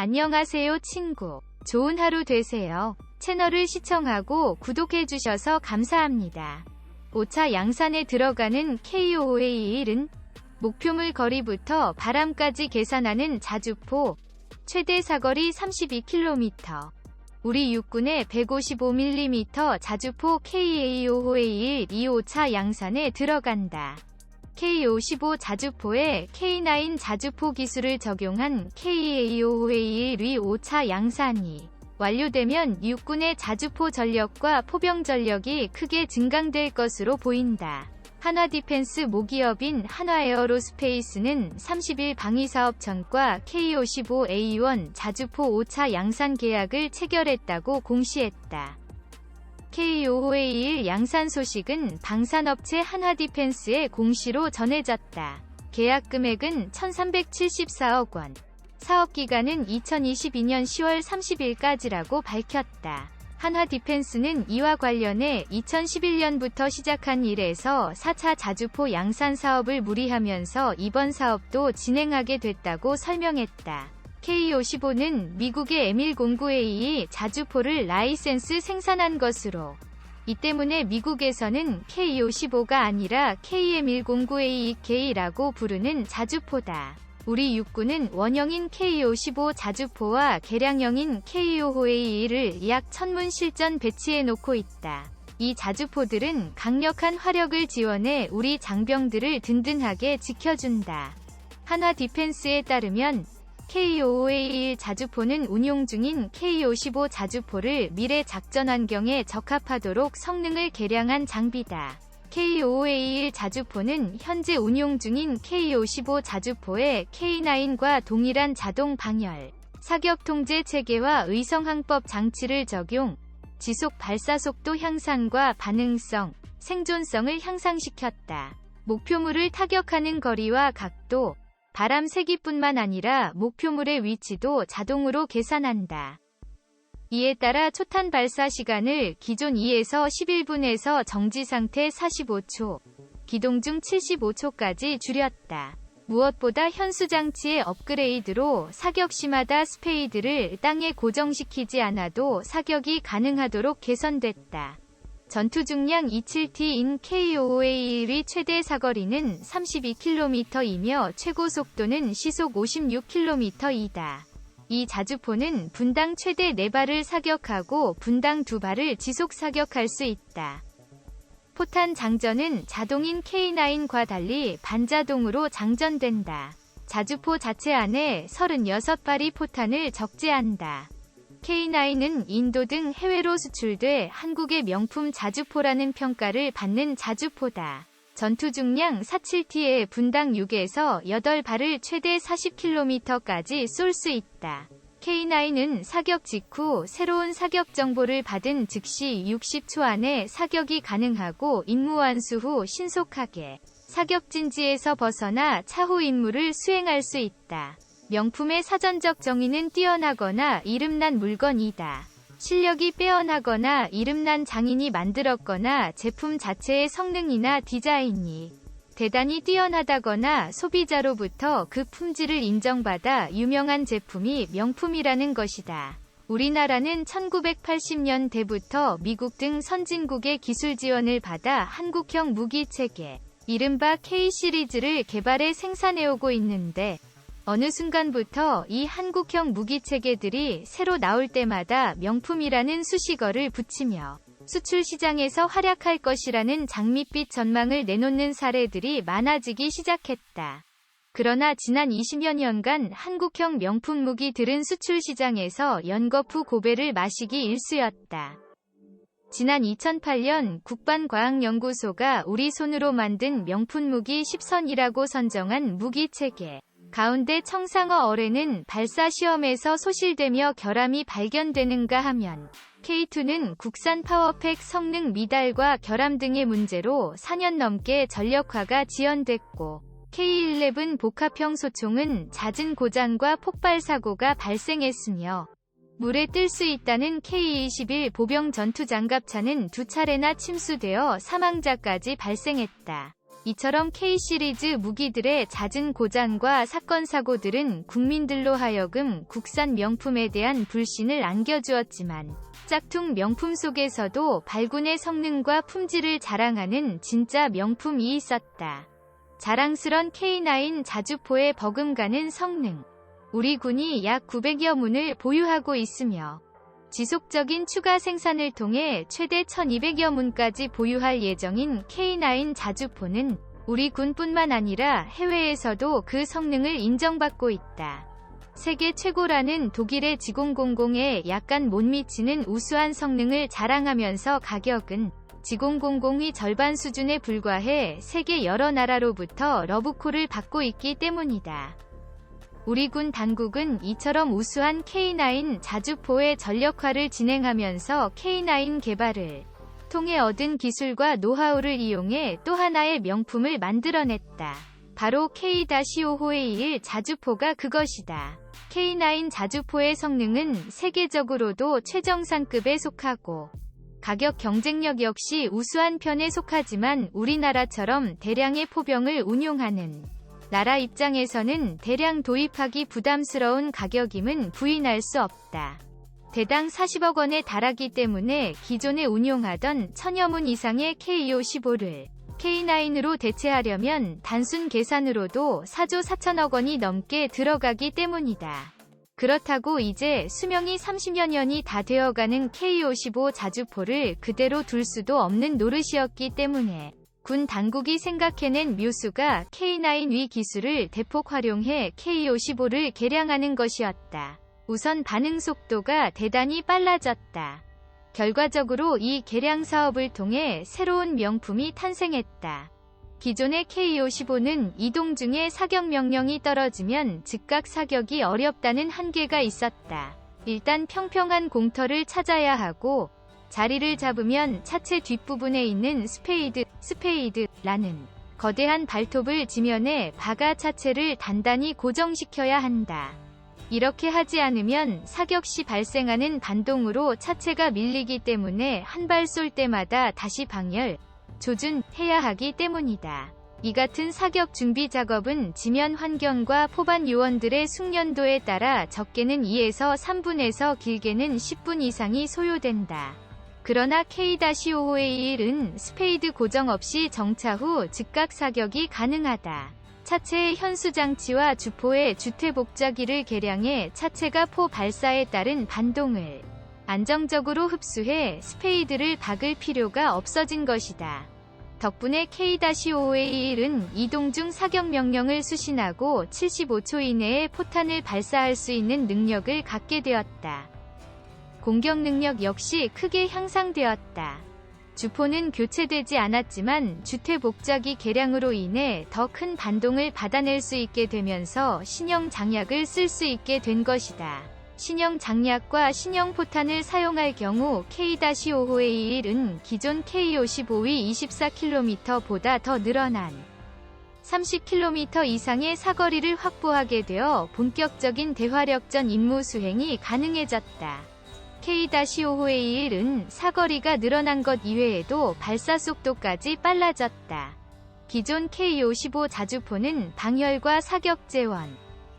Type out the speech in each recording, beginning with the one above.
안녕하세요 친구. 좋은 하루 되세요. 채널을 시청하고 구독해주셔서 감사합니다. 5차 양산에 들어가는 KOA1은 목표물 거리부터 바람까지 계산하는 자주포, 최대 사거리 32km, 우리 육군의 155mm 자주포 KA5A1 2호차 양산에 들어간다. K55 자주포에 K9 자주포 기술을 적용한 KA5A1 위 5차 양산이 완료되면 육군의 자주포 전력과 포병 전력이 크게 증강될 것으로 보인다. 한화 디펜스 모기업인 한화 에어로스페이스는 30일 방위사업청과 K55A1 자주포 5차 양산 계약을 체결했다고 공시했다. K55A1 양산 소식은 방산업체 한화디펜스에 공시로 전해졌다. 계약 금액은 1374억 원. 사업 기간은 2022년 10월 30일까지라고 밝혔다. 한화 디펜스는 이와 관련해 2011년부터 시작한 일에서 4차 자주포 양산 사업을 무리하면서 이번 사업도 진행하게 됐다고 설명했다. K55는 미국의 M109A2 자주포를 라이센스 생산한 것으로 이 때문에 미국에서는 K55가 아니라 KM109A2K라고 부르는 자주포다. 우리 육군은 원형인 K55 자주포와 개량형인 K55A1을 약 천문 실전 배치해 놓고 있다. 이 자주포들은 강력한 화력을 지원해 우리 장병들을 든든하게 지켜준다. 한화 디펜스에 따르면 K55A1 자주포는 운용 중인 K55 자주포를 미래 작전 환경에 적합하도록 성능을 개량한 장비다. K55A1 자주포는 현재 운용 중인 K55 자주포의 K9과 동일한 자동 방열, 사격 통제 체계와 의성 항법 장치를 적용, 지속 발사 속도 향상과 반응성, 생존성을 향상시켰다. 목표물을 타격하는 거리와 각도, 바람 세기뿐만 아니라 목표물의 위치도 자동으로 계산한다. 이에 따라 초탄 발사 시간을 기존 2에서 11분에서 정지 상태 45초, 기동 중 75초까지 줄였다. 무엇보다 현수 장치의 업그레이드로 사격 시마다 스페이드를 땅에 고정시키지 않아도 사격이 가능하도록 개선됐다. 전투 중량 27T인 KOA1의 최대 사거리는 32km이며 최고 속도는 시속 56km이다. 이 자주포는 분당 최대 4발을 사격하고 분당 2발을 지속 사격할 수 있다. 포탄 장전은 자동인 K9과 달리 반자동으로 장전된다. 자주포 자체 안에 36발이 포탄을 적재한다. K9은 인도 등 해외로 수출돼 한국의 명품 자주포라는 평가를 받는 자주포다. 전투 중량 47T에 분당 6에서 8발을 최대 40km까지 쏠 수 있다. K9은 사격 직후 새로운 사격 정보를 받은 즉시 60초 안에 사격이 가능하고 임무 완수 후 신속하게 사격 진지에서 벗어나 차후 임무를 수행할 수 있다. 명품의 사전적 정의는 뛰어나거나 이름난 물건이다. 실력이 빼어나거나 이름난 장인이 만들었거나 제품 자체의 성능이나 디자인이 대단히 뛰어나다거나 소비자로부터 그 품질을 인정받아 유명한 제품이 명품이라는 것이다. 우리나라는 1980년대부터 미국 등 선진국의 기술 지원을 받아 한국형 무기 체계, 이른바 K 시리즈를 개발해 생산해오고 있는데 어느 순간부터 이 한국형 무기 체계들이 새로 나올 때마다 명품이라는 수식어를 붙이며 수출 시장에서 활약할 것이라는 장밋빛 전망을 내놓는 사례들이 많아지기 시작했다. 그러나 지난 20여 년간 한국형 명품 무기들은 수출 시장에서 연거푸 고배를 마시기 일쑤였다. 지난 2008년 국방과학연구소가 우리 손으로 만든 명품 무기 10선이라고 선정한 무기 체계. 가운데 청상어 어뢰는 발사 시험에서 소실되며 결함이 발견되는가 하면 K2는 국산 파워팩 성능 미달과 결함 등의 문제로 4년 넘게 전력화가 지연됐고 K11 복합형 소총은 잦은 고장과 폭발 사고가 발생했으며 물에 뜰 수 있다는 K21 보병 전투 장갑차는 두 차례나 침수되어 사망자까지 발생했다. 이처럼 K-시리즈 무기들의 잦은 고장과 사건 사고들은 국민들로 하여금 국산 명품에 대한 불신을 안겨주었지만 짝퉁 명품 속에서도 발군의 성능과 품질을 자랑하는 진짜 명품이 있었다. 자랑스런 K9 자주포의 버금가는 성능. 우리 군이 약 900여 문을 보유하고 있으며 지속적인 추가 생산을 통해 최대 1200여 문까지 보유할 예정인 K9 자주포는 우리 군뿐만 아니라 해외에서도 그 성능을 인정받고 있다. 세계 최고라는 독일의 지공공공에 약간 못 미치는 우수한 성능을 자랑하면서 가격은 지공공공이 절반 수준에 불과해 세계 여러 나라로부터 러브콜을 받고 있기 때문이다. 우리 군 당국은 이처럼 우수한 K9 자주포의 전력화를 진행하면서 K9 개발을 통해 얻은 기술과 노하우를 이용해 또 하나의 명품을 만들어냈다. 바로 K-5호의 자주포가 그것이다. K9 자주포의 성능은 세계적으로도 최정상급에 속하고 가격 경쟁력 역시 우수한 편에 속하지만 우리나라처럼 대량의 포병을 운용하는 나라 입장에서는 대량 도입하기 부담스러운 가격임은 부인할 수 없다. 대당 40억 원에 달하기 때문에 기존에 운용하던 천여 문 이상의 K-15를 K9으로 대체하려면 단순 계산으로도 4조 4천억 원이 넘게 들어가기 때문이다. 그렇다고 이제 수명이 30여 년이 다 되어가는 K-55 자주포를 그대로 둘 수도 없는 노릇이었기 때문에 군 당국이 생각해낸 묘수가 K9 위 기술을 대폭 활용해 K-55를 개량하는 것이었다. 우선 반응 속도가 대단히 빨라졌다. 결과적으로 이 개량 사업을 통해 새로운 명품이 탄생했다. 기존의 K-55는 이동 중에 사격 명령이 떨어지면 즉각 사격이 어렵다는 한계가 있었다. 일단 평평한 공터를 찾아야 하고 자리를 잡으면 차체 뒷부분에 있는 스페이드, 스페이드라는 거대한 발톱을 지면에 박아 차체를 단단히 고정시켜야 한다. 이렇게 하지 않으면 사격 시 발생하는 반동으로 차체가 밀리기 때문에 한 발 쏠 때마다 다시 방열, 조준 해야 하기 때문이다. 이 같은 사격 준비 작업은 지면 환경과 포반 요원들의 숙련도에 따라 적게는 2에서 3분에서 길게는 10분 이상이 소요된다. 그러나 K-5호의1은 스페이드 고정 없이 정차 후 즉각 사격이 가능하다. 차체의 현수 장치와 주포의 주퇴 복자기를 개량해 차체가 포 발사에 따른 반동을 안정적으로 흡수해 스페이드를 박을 필요가 없어진 것이다. 덕분에 K-5A1은 이동 중 사격 명령을 수신하고 75초 이내에 포탄을 발사할 수 있는 능력을 갖게 되었다. 공격 능력 역시 크게 향상되었다. 주포는 교체되지 않았지만 주퇴 복자기 개량으로 인해 더 큰 반동을 받아낼 수 있게 되면서 신형 장약을 쓸 수 있게 된 것이다. 신형 장약과 신형 포탄을 사용할 경우 K-5호의1은 기존 K-55의 24km보다 더 늘어난 30km 이상의 사거리를 확보하게 되어 본격적인 대화력전 임무 수행이 가능해졌다. K-5호의 1은 사거리가 늘어난 것 이외에도 발사 속도까지 빨라졌다. 기존 K-55 자주포는 방열과 사격 재원,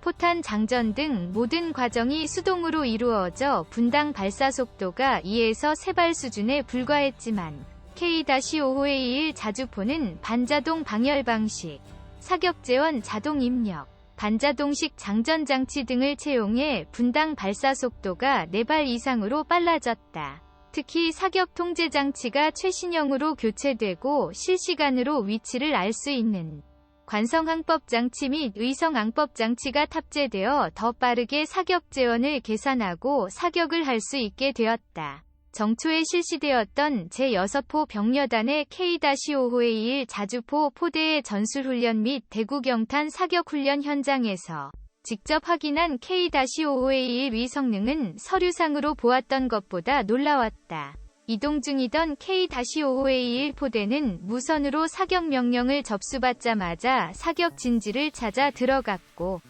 포탄 장전 등 모든 과정이 수동으로 이루어져 분당 발사 속도가 2에서 3발 수준에 불과했지만 K-5호의 1 자주포는 반자동 방열 방식, 사격 재원 자동 입력, 반자동식 장전 장치 등을 채용해 분당 발사 속도가 4발 이상으로 빨라졌다. 특히 사격 통제 장치가 최신형으로 교체되고 실시간으로 위치를 알 수 있는 관성항법 장치 및 의성항법 장치가 탑재되어 더 빠르게 사격 재원을 계산하고 사격을 할 수 있게 되었다. 정초에 실시되었던 제6호 병여단의 K-5호의 1 자주포 포대의 전술훈련 및 대구경탄 사격훈련 현장에서 직접 확인한 K-5호의 1 위성능은 서류상으로 보았던 것보다 놀라웠다. 이동 중이던 K-5호의 1 포대는 무선으로 사격 명령을 접수받자마자 사격 진지를 찾아 들어갔고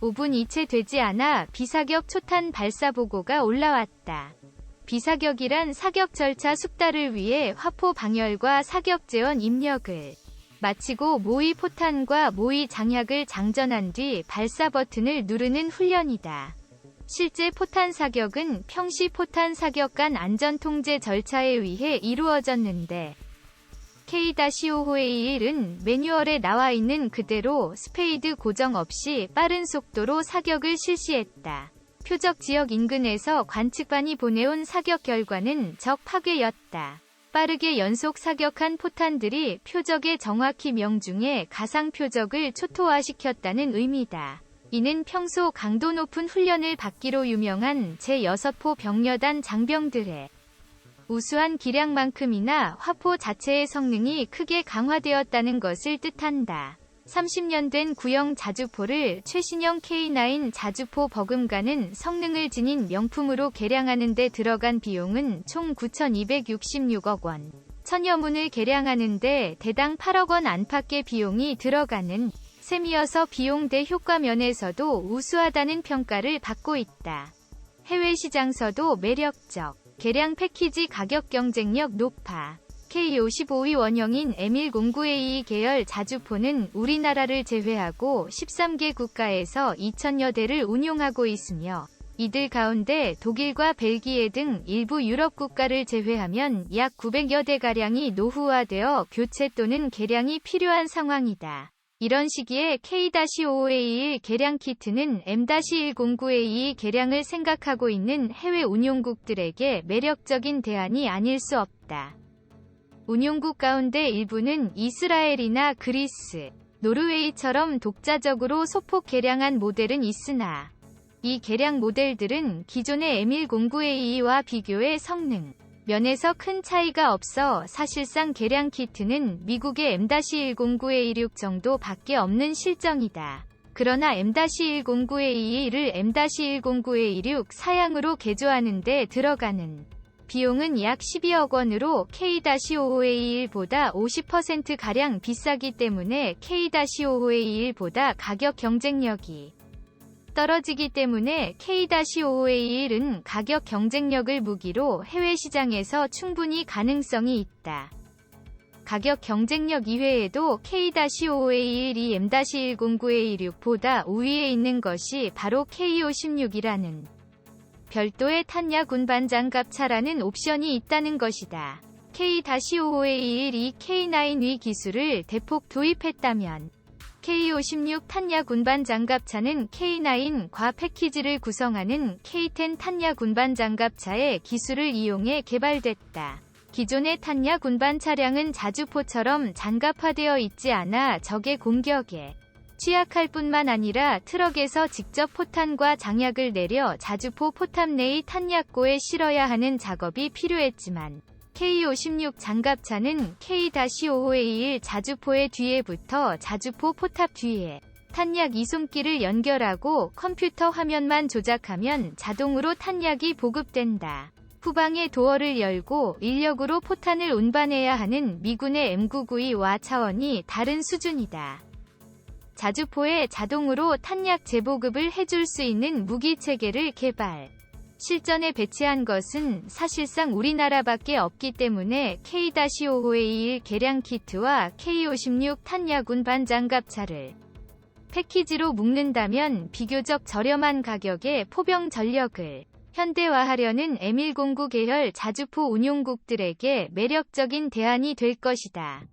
5분 이채 되지 않아 비사격 초탄 발사 보고가 올라왔다. 비사격이란 사격 절차 숙달을 위해 화포 방열과 사격 재원 입력을 마치고 모의 포탄과 모의 장약을 장전한 뒤 발사 버튼을 누르는 훈련이다. 실제 포탄 사격은 평시 포탄 사격 간 안전 통제 절차에 의해 이루어졌는데 K-5호A1은 매뉴얼에 나와 있는 그대로 스페이드 고정 없이 빠른 속도로 사격을 실시했다. 표적 지역 인근에서 관측반이 보내온 사격 결과는 적 파괴였다. 빠르게 연속 사격한 포탄들이 표적에 정확히 명중해 가상 표적을 초토화시켰다는 의미다. 이는 평소 강도 높은 훈련을 받기로 유명한 제6포 병여단 장병들의 우수한 기량만큼이나 화포 자체의 성능이 크게 강화되었다는 것을 뜻한다. 30년 된 구형 자주포를 최신형 K9 자주포 버금가는 성능을 지닌 명품으로 개량하는 데 들어간 비용은 총 9,266억 원. 천여 문을 개량하는 데 대당 8억 원 안팎의 비용이 들어가는 셈이어서 비용 대 효과 면에서도 우수하다는 평가를 받고 있다. 해외 시장서도 매력적. 개량 패키지 가격 경쟁력 높아. K55위 원형인 M109A2 계열 자주포는 우리나라를 제외하고 13개 국가에서 2천여 대를 운용하고 있으며 이들 가운데 독일과 벨기에 등 일부 유럽 국가를 제외하면 약 900여 대가량이 노후화되어 교체 또는 개량이 필요한 상황이다. 이런 시기에 K-55A1 개량 키트는 M-109A2 개량을 생각하고 있는 해외 운용국들에게 매력적인 대안이 아닐 수 없다. 운용국 가운데 일부는 이스라엘이나 그리스, 노르웨이처럼 독자적으로 소폭 개량한 모델은 있으나 이 개량 모델들은 기존의 M109A2와 비교해 성능, 면에서 큰 차이가 없어 사실상 개량 키트는 미국의 M-109A16 정도 밖에 없는 실정이다. 그러나 M-109A21을 M-109A16 사양으로 개조하는 데 들어가는 비용은 약 12억 원으로 K-55A1보다 50%가량 비싸기 때문에 K-55A1보다 가격 경쟁력이 떨어지기 때문에 K-55A1은 가격 경쟁력을 무기로 해외 시장에서 충분히 가능성이 있다. 가격 경쟁력 이외에도 K-55A1이 M-109A16보다 우위에 있는 것이 바로 K56이라는 별도의 탄약 운반 장갑차라는 옵션이 있다는 것이다. K-55A1이 K9위 기술을 대폭 도입했다면 K56 탄약 운반 장갑차는 K9 과 패키지를 구성하는 K10 탄약 운반 장갑차의 기술을 이용해 개발됐다. 기존의 탄약 운반 차량은 자주포처럼 장갑화되어 있지 않아 적의 공격에 취약할 뿐만 아니라 트럭에서 직접 포탄과 장약을 내려 자주포 포탑 내의 탄약고에 실어야 하는 작업이 필요했지만 K56 장갑차는 K-55A1 자주포의 뒤에 붙어 자주포 포탑 뒤에 탄약 이송기를 연결하고 컴퓨터 화면만 조작하면 자동으로 탄약이 보급된다. 후방의 도어를 열고 인력으로 포탄을 운반해야 하는 미군의 M992와 차원이 다른 수준이다. 자주포에 자동으로 탄약 재보급을 해줄 수 있는 무기 체계를 개발. 실전에 배치한 것은 사실상 우리나라밖에 없기 때문에 K-55A1 개량 키트와 K56 탄약 운 반 장갑차를 패키지로 묶는다면 비교적 저렴한 가격에 포병 전력을 현대화하려는 M109 계열 자주포 운용국들에게 매력적인 대안이 될 것이다.